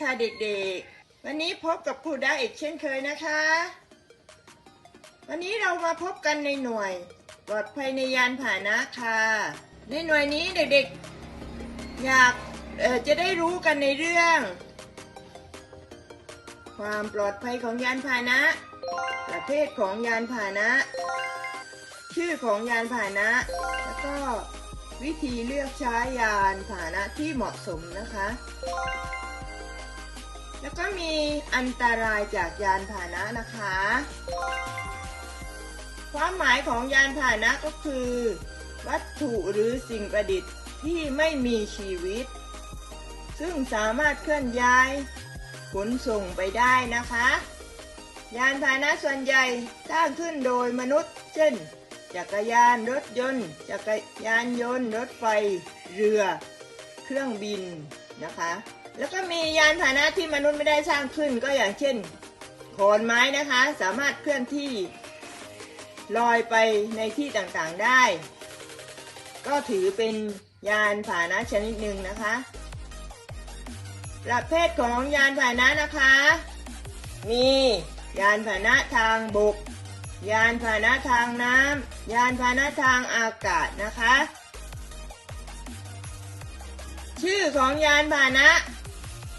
ค่ะเด็กๆ วันนี้พบกับครูดาอีกเช่นเคยนะคะ วันนี้เรามาพบกันในหน่วยปลอดภัยในยานพาหนะค่ะ ในหน่วยนี้เด็กๆ อยากจะได้รู้กันในเรื่อง ความปลอดภัยของยานพาหนะ ประเภทของยานพาหนะ ชื่อของยานพาหนะ แล้วก็วิธีเลือกใช้ยานพาหนะที่เหมาะสมนะคะ แล้วก็มีอันตรายจากยานพาหนะนะคะ ความหมายของยานพาหนะก็คือ วัตถุหรือสิ่งประดิษฐ์ที่ไม่มีชีวิต ซึ่งสามารถเคลื่อนย้ายขนส่งไปได้นะคะ ยานพาหนะส่วนใหญ่สร้างขึ้นโดยมนุษย์ เช่น จักรยานรถยนต์ จักรยานยนต์ รถไฟ เรือ เครื่องบิน นะคะ แล้วก็มียานพาหนะที่มนุษย์ไม่ได้สร้างขึ้นก็อย่างเช่นโขอนไม้นะคะ สามารถเคลื่อนที่ลอยไปในที่ต่างๆได้ ก็ถือเป็นยานพาหนะชนิดหนึ่งนะคะ ประเภทของยานพาหนะนะคะ มียานพาหนะทางบก ยานพาหนะทางน้ำยานพาหนะทางอากาศนะคะ ชื่อของยานพาหนะ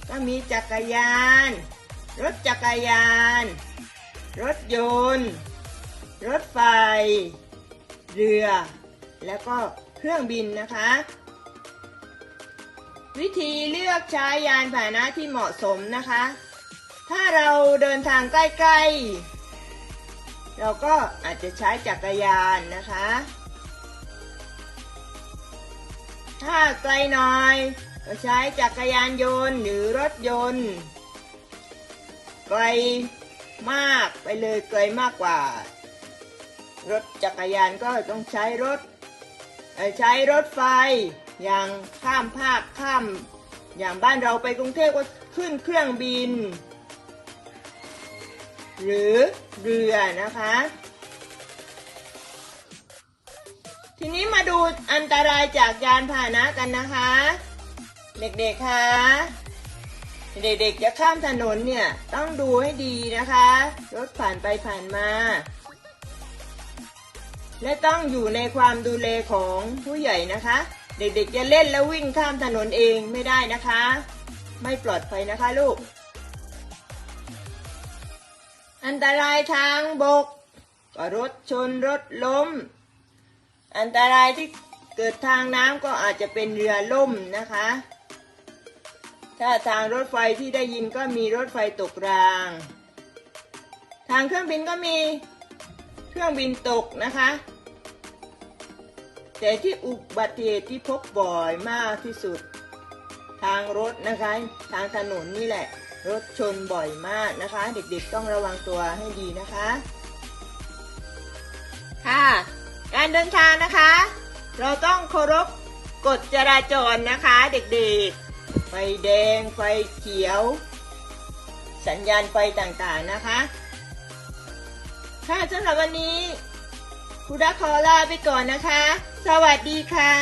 ก็มีจักรยาน รถจักรยาน รถยนต์ รถไฟ เรือ แล้วก็เครื่องบินนะคะ วิธีเลือกใช้ยานพาหนะที่เหมาะสมนะคะ ถ้าเราเดินทางใกล้ ๆ เราก็อาจจะใช้จักรยานนะคะ ถ้าไกลหน่อย ก็ใช้จักรยานยนต์หรือรถยนต์ ไกลมากไปเลยไกลมากกว่า รถจักรยานก็ต้องใช้รถใช้รถไฟอย่างข้ามภาคข้าม อย่างบ้านเราไปกรุงเทพก็ขึ้นเครื่องบิน หรือเรือนะคะ ทีนี้มาดูอันตรายจากยานพาหนะกันนะคะ เด็กๆคะเด็กๆจะข้ามถนนเนี่ยต้องดูให้ดีนะคะ รถผ่านไปผ่านมา และต้องอยู่ในความดูแลของผู้ใหญ่นะคะ เด็กๆจะเล่นแล้ววิ่งข้ามถนนเองไม่ได้นะคะ ไม่ปลอดภัยนะคะลูก อันตรายทางบกก็รถชนรถล้ม อันตรายที่เกิดทางน้ำก็อาจจะเป็นเรือล่มนะคะ ถ้าทางรถไฟที่ได้ยินก็มีรถไฟตกราง ทางเครื่องบินก็มีเครื่องบินตกนะคะ แต่ที่อุบัติเหตุที่พบบ่อยมากที่สุด ทางรถนะคะ ทางถนนนี่แหละ รถชนบ่อยมากนะคะ เด็กๆต้องระวังตัวให้ดีนะคะค่ะ เดินทางนะคะ เราต้องเคารพกฎจราจรนะคะเด็กๆ ไฟแดงไฟเขียว สัญญาณไฟต่างๆนะคะ ค่ะสำหรับวันนี้ครูดักขอลาไปก่อนนะคะ สวัสดีค่ะ